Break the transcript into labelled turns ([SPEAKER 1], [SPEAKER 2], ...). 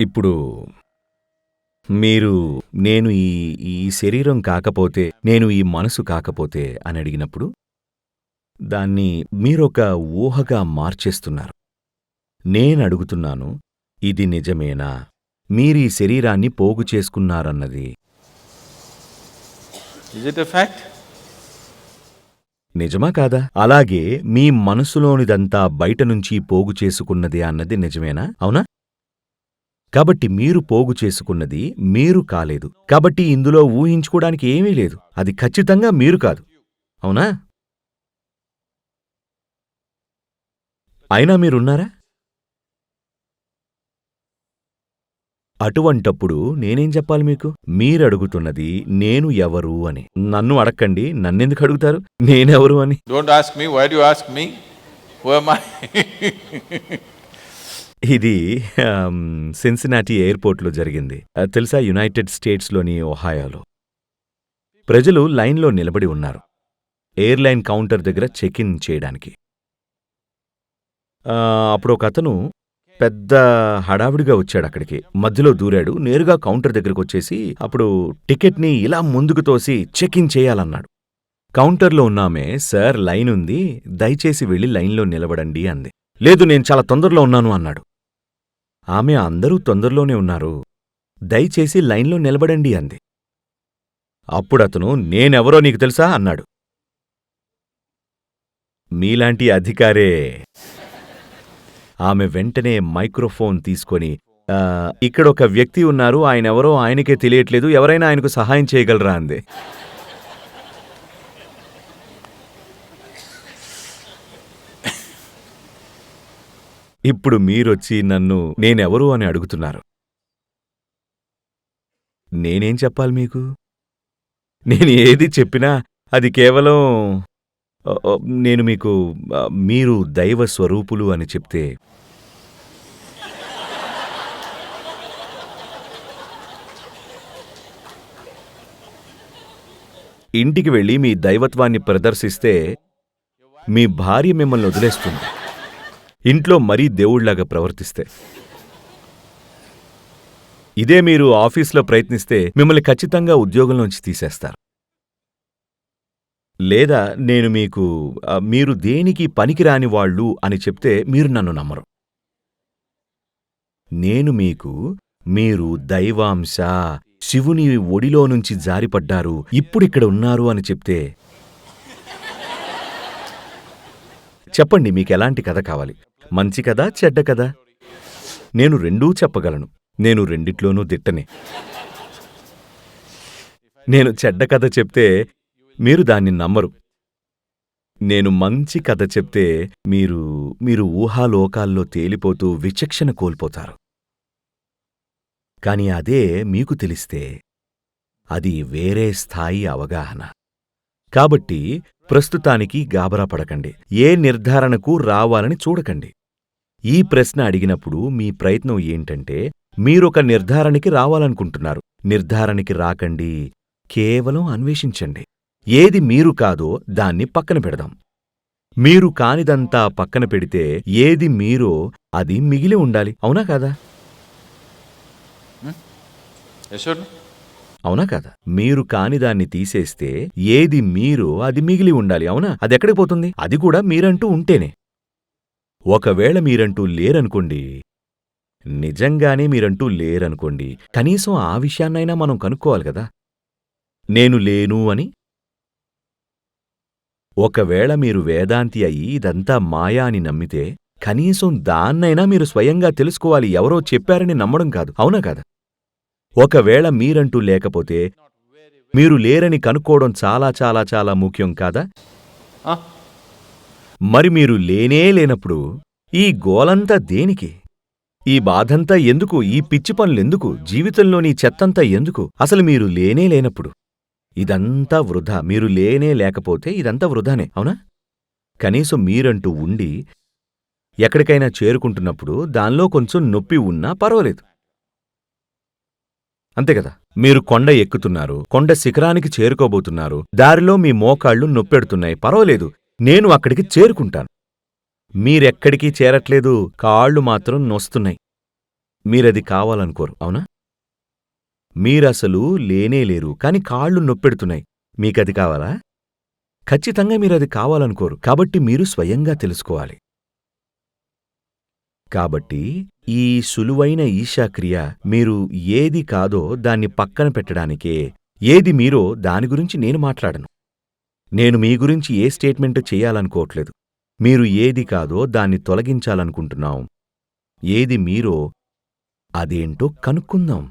[SPEAKER 1] ఇప్పుడు మీరు నేను ఈ ఈ శరీరం కాకపోతే నేను ఈ మనసు కాకపోతే అని అడిగినప్పుడు దాన్ని మీరొక ఊహగా మార్చేస్తున్నారు. నేనడుగుతున్నాను ఇది నిజమేనా? మీరీ శరీరాన్ని పోగు చేసుకున్నారన్నది? నిజమా కాదా? అలాగే మీ మనసులోనిదంతా బయట నుంచి పోగు చేసుకున్నదే అన్నది నిజమేనా? అవునా? కాబట్టి మీరు పోగు చేసుకున్నది మీరు కాలేదు. కాబట్టి ఇందులో ఊహించుకోవడానికి ఏమీ లేదు. అది ఖచ్చితంగా మీరు కాదు. అవునా? అయినా మీరున్నారా? అటువంటప్పుడు నేనేం చెప్పాలి మీకు? మీరడుగుతున్నది నేను ఎవరు అని. నన్ను అడక్కండి. నన్నెందుకు అడుగుతారు? నేనెవరు అని.
[SPEAKER 2] Don't ask me why you ask me?
[SPEAKER 1] ఇది సిన్సినాటి ఎయిర్పోర్ట్లో జరిగింది. అది తెలుసా యునైటెడ్ స్టేట్స్లోని ఒహాయోలో? ప్రజలు లైన్లో నిలబడి ఉన్నారు. ఎయిర్లైన్ కౌంటర్ దగ్గర చెక్ ఇన్ చేయడానికి అప్పుడు ఒక అతను పెద్ద హడావిడిగా వచ్చాడు అక్కడికి. మధ్యలో దూరాడు నేరుగా కౌంటర్ దగ్గరకు వచ్చేసి అప్పుడు టికెట్ని ఇలా ముందుకు తోసి చెక్ ఇన్ చేయాలన్నాడు. కౌంటర్లో ఉన్నామే సార్ లైన్ ఉంది దయచేసి వెళ్ళి లైన్లో నిలబడండి అంది. లేదు నేను చాలా తొందరలో ఉన్నాను అన్నాడు. ఆమె అందరూ తొందరలోనే ఉన్నారు. దయచేసి లైన్లో నిలబడండి అంది. అప్పుడతను నేనెవరో నీకు తెలుసా? అన్నాడు. మీలాంటి అధికారే. ఆమె వెంటనే మైక్రోఫోన్ తీసుకొని ఇక్కడొక ఇక్కడ ఒక వ్యక్తి ఉన్నారు. ఆయనెవరో ఆయనకే తెలియట్లేదు. ఎవరైనా ఆయనకు సహాయం చేయగలరా? అంది. ఇప్పుడు మీరొచ్చి నన్ను నేనెవరు అని అడుగుతున్నారు. నేనేం చెప్పాలి మీకు? నేను ఏది చెప్పినా అది కేవలం నేను మీకు మీరు దైవ స్వరూపులు అని చెప్తే. ఇంటికి వెళ్ళి మీ దైవత్వాన్ని ప్రదర్శిస్తే మీ భార్య మిమ్మల్ని వదిలేస్తుంది. ఇంట్లో మరీ దేవుళ్ళాగా ప్రవర్తిస్తే. ఇదే మీరు ఆఫీస్లో ప్రయత్నిస్తే మిమ్మల్ని ఖచ్చితంగా ఉద్యోగంలోంచి తీసేస్తారు. లేదా నేను మీకు మీరు దేనికి పనికిరాని వాళ్ళు అని చెప్తే మీరు నన్ను నమ్మరు. నేను మీకు మీరు దైవాంశ శివుని ఒడిలో నుంచి జారిపడ్డారు ఇప్పుడిక్కడ ఉన్నారు అని చెప్తే చెప్పండి మీకెలాంటి కథ కావాలి? మంచి కథ చెడ్డ కథ? నేను రెండూ చెప్పగలను. నేను రెండిట్లోనూ దిట్టనే. నేను చెడ్డ కథ చెప్తే మీరు దాన్ని నమ్మరు. నేను మంచి కథ చెప్తే మీరు మీరు ఊహాలోకాల్లో తేలిపోతూ విచక్షణ కోల్పోతారు. కాని అదే మీకు తెలిస్తే అది వేరే స్థాయి అవగాహన. కాబట్టి ప్రస్తుతానికి గాబరా పడకండి. ఏ నిర్ధారణకు రావాలని చూడకండి. ఈ ప్రశ్న అడిగినప్పుడు మీ ప్రయత్నం ఏంటంటే మీరొక నిర్ధారణకి రావాలనుకుంటున్నారు. నిర్ధారణకి రాకండి కేవలం అన్వేషించండి. ఏది మీరు కాదో దాన్ని పక్కన పెడదాం. మీరు కానిదంతా పక్కన పెడితే ఏది మీరో అది మిగిలి ఉండాలి. అవునా కాదా? అవునా కదా? మీరు కానిదాన్ని తీసేస్తే ఏది మీరు అది మిగిలి ఉండాలి అవునా? అది ఎక్కడికి పోతుంది? అది కూడా మీరంటూ ఉంటేనే. ఒకవేళ మీరంటూ లేరనుకోండి నిజంగానే మీరంటూ లేరనుకోండి కనీసం ఆ విషయాన్నైనా మనం కనుక్కోవాలి కదా. నేను లేను అని? ఒకవేళ మీరు వేదాంతి అయి ఇదంతా మాయా అని నమ్మితే కనీసం దాన్నైనా మీరు స్వయంగా తెలుసుకోవాలి ఎవరో చెప్పారని నమ్మడం కాదు అవునా కదా? ఒకవేళ మీరంటూ లేకపోతే మీరు లేరని కనుక్కోవడం చాలా చాలా చాలా ముఖ్యం కాదా? మరి మీరు లేనే లేనప్పుడు ఈ గోలంతా దేనికి? ఈ బాధంతా ఎందుకు? ఈ పిచ్చి పనులెందుకు జీవితంలోని చెత్తంతా ఎందుకు? అసలు మీరు లేనే లేనప్పుడు ఇదంతా వృధా. మీరు లేనే లేకపోతే ఇదంతా వృధానే అవునా? కనీసం మీరంటూ ఉండి ఎక్కడికైనా చేరుకుంటున్నప్పుడు దానిలో కొంచెం నొప్పి ఉన్నా పర్వాలేదు. అంతే కదా? మీరు కొండ ఎక్కుతున్నారు కొండ శిఖరానికి చేరుకోబోతున్నారు దారిలో మీ మోకాళ్ళు నొప్పెడుతున్నాయి పర్వాలేదు నేను అక్కడికి చేరుకుంటాను. మీరెక్కడికి చేరట్లేదు కాళ్ళు మాత్రం నొస్తున్నాయి. మీరది కావాలనుకోరు అవునా? మీరసలు లేనే లేరు కాని కాళ్ళు నొప్పెడుతున్నాయి. మీకది కావాలా? ఖచ్చితంగా మీరది కావాలనుకోరు కాబట్టి మీరు స్వయంగా తెలుసుకోవాలి. కాబట్టి ఈ సులువైన ఈశాక్రియ మీరు ఏది కాదో దాన్ని పక్కన పెట్టడానికే ఏది మీరో దాని గురించి నేను మాట్లాడను. నేను మీ గురించి ఏ స్టేట్మెంట్ చేయాలనుకోవట్లేదు. మీరు ఏది కాదో దాన్ని తొలగించాలనుకుంటున్నాం. ఏది మీరో అదేంటో కనుక్కుందాం.